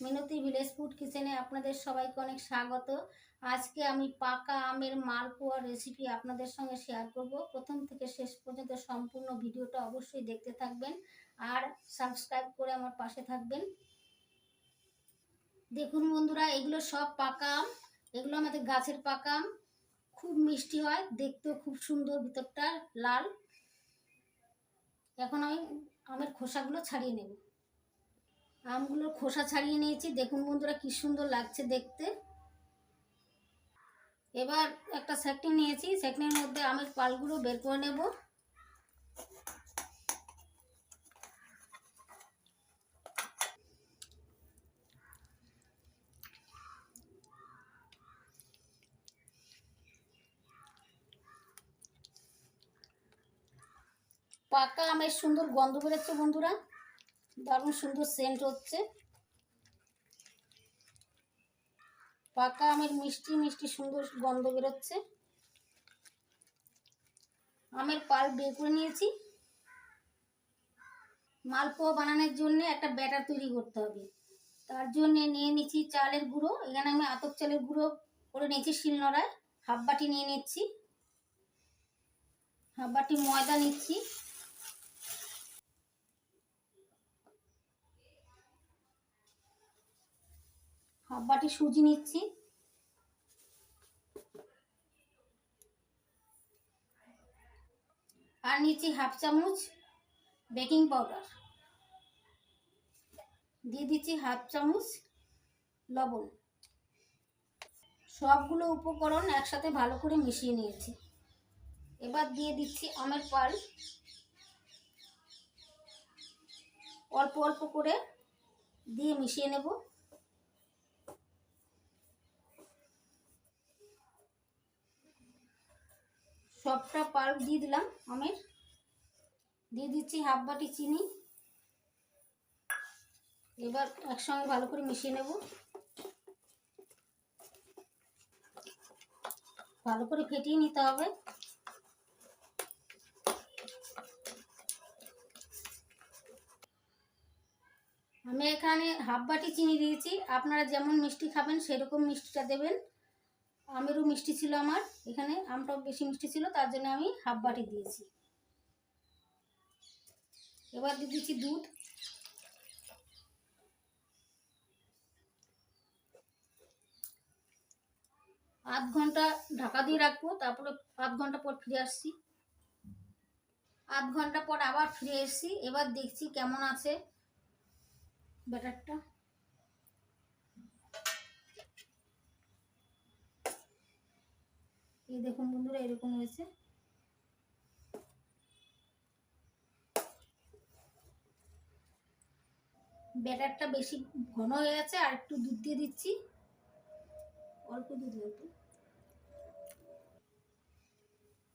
মিনতি village food কিচেনে আপনাদের সবাইকে অনেক স্বাগত। আজকে আমি পাকা আমের মালপোয়া রেসিপি আপনাদের সঙ্গে শেয়ার করব। প্রথম থেকে শেষ পর্যন্ত সম্পূর্ণ ভিডিওটা অবশ্যই দেখতে থাকবেন আর সাবস্ক্রাইব করে আমার পাশে থাকবেন। দেখুন বন্ধুরা, এগুলো সব পাকা আম। এগুলো আমাদের গাছের পাকা আম। খুব মিষ্টি হয়, দেখতেও খুব সুন্দর, ভিতরটা লাল। এখন আমি আমের খোসাগুলো ছাড়িয়ে নেব। আমগুলোর খোসা ছাড়িয়ে নিয়েছি। দেখুন বন্ধুরা কি সুন্দর লাগছে দেখতে। এবার একটা সেকনি নিয়েছি। সেকনির মধ্যে আমের পালগুলো বের করে নেব। পাকা আমের সুন্দর গন্ধ বেরোচ্ছে বন্ধুরা। দারুণ সুন্দর সেন্ট হচ্ছে। পাকা আমের মিষ্টি মিষ্টি সুন্দর গন্ধ বেরোচ্ছে। আমের পাল বের করে নিয়েছি। মালপোয়া বানানোর জন্য একটা ব্যাটার তৈরি করতে হবে। তার জন্য নিয়ে নিচ্ছি চালের গুঁড়ো। এখানে আমি আতপ চালের গুঁড়ো করে নিয়েছি শিলনোড়ায়। হাফ বাটি নিয়ে নিচ্ছি। হাফ বাটি ময়দা নিচ্ছি। হাফ বাটি সুজি নিচ্ছি। আর নিচ্ছি হাফ চামচ বেকিং পাউডার। দিয়ে দিচ্ছি হাফ চামচ লবণ। সবগুলো উপকরণ একসাথে ভালো করে মিশিয়ে নিয়েছি। এবার দিয়ে দিচ্ছি আমের পাল। অল্প অল্প করে দিয়ে মিশিয়ে নেব। সবটা পাল্প দিয়ে দিলাম আমের। দিয়ে দিচ্ছি হাফ বাটি চিনি। এবার একসঙ্গে ভালো করে মিশিয়ে নেব। ভালো করে ফেটিয়ে নিতে হবে। আমি এখানে হাফ বাটি চিনি দিয়েছি। আপনারা যেমন মিষ্টি খাবেন, সেরকম মিষ্টিটা দেবেন। আমেরও মিষ্টি ছিল আমার, এখানে আমটাও বেশি মিষ্টি ছিল, তার জন্য আমি হাফ বাটি দিয়েছি। এবার দিয়ে দিচ্ছি দুধ। আধ ঘণ্টা ঢাকা দিয়ে রাখব, তারপরে আধ ঘণ্টা পর ফিরে আসছি। আধ ঘণ্টা পর আবার ফিরে এসছি, এবার দেখছি কেমন আছে ব্যাটারটা। এই দেখুন বন্ধুরা, এরকম হয়েছে। ব্যাটারটা বেশি ঘন হয়ে গেছে, আর একটু দুধ দিয়ে দিচ্ছি। অল্প দুধ একটু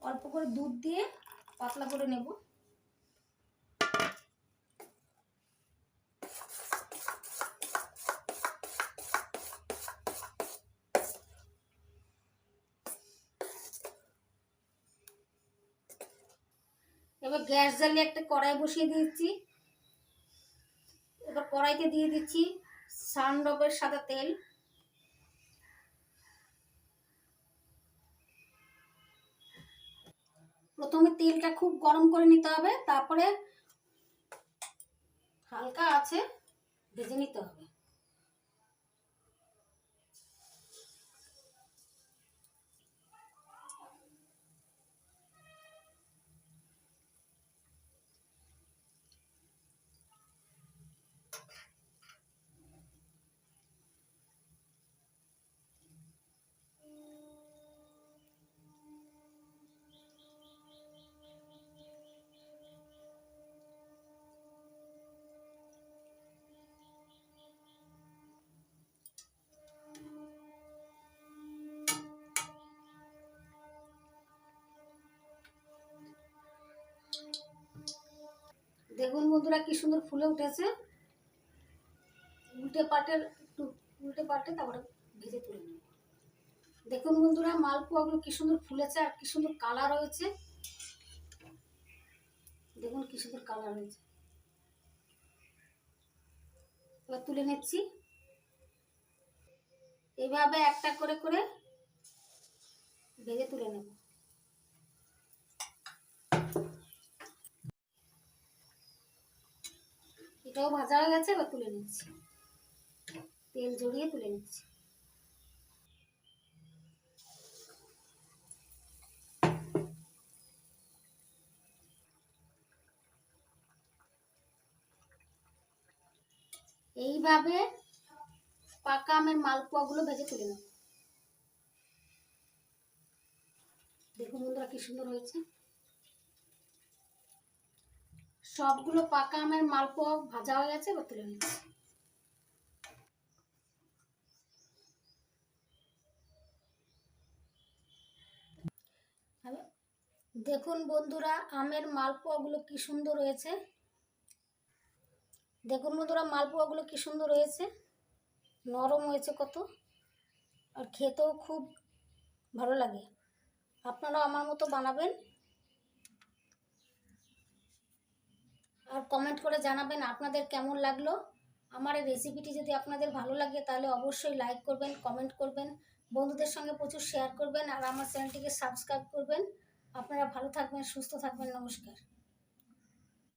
অল্প করে দুধ দিয়ে পাতলা করে নেব। এবার গ্যাস জ্বালিয়ে একটা কড়াই বসিয়ে দিয়েছি। এবার কড়াইতে দিয়ে দিচ্ছি সানডবের সাদা তেল। প্রথমে তেলটা খুব গরম করে নিতে হবে, তারপরে হালকা আছে, ভেজে নিতে হবে। দেখুন বন্ধুরা কি সুন্দর ফুলে উঠেছে। উল্টে পাটের একটু উল্টে পাটে তারপরে ভেজে তুলে নেব। দেখুন বন্ধুরা, মালপোয়াগুলো কি সুন্দর ফুলেছে আর কি সুন্দর কালার হয়েছে। দেখুন কি সুন্দর কালার হয়েছে। এবার তুলে নিচ্ছি। এভাবে একটা করে করে ভেজে তুলে নেব। এটাও ভাজা হয়ে গেছে, এবার তুলে নিচ্ছি। তেল জড়িয়ে তুলে নিচ্ছি। এইভাবে পাকা আমের মালপোয়াগুলো ভেজে তুলে নেব দেখুন বন্ধুরা কি সুন্দর হয়েছে। সবগুলো পাকা আমের মালপোয়া ভাজা হয়ে গেছে, এবার তুলে নিচ্ছি। দেখুন বন্ধুরা, আমের মালপোয়াগুলো কি সুন্দর হয়েছে। দেখুন বন্ধুরা, মালপোয়াগুলো কি সুন্দর হয়েছে। নরম হয়েছে কত, আর খেতেও খুব ভালো লাগে। আপনারাও আমার মতো বানাবেন। আর কমেন্ট করে জানাবেন আপনাদের কেমন লাগল। আমার এই রেসিপিটি যদি আপনাদের ভালো লাগে, তাহলে অবশ্যই লাইক করবেন কমেন্ট করবেন, বন্ধুদের সঙ্গে প্রচুর শেয়ার করবেন, আর আমার চ্যানেলটিকে সাবস্ক্রাইব করবেন। আপনারা ভালো থাকবেন, সুস্থ থাকবেন, নমস্কার।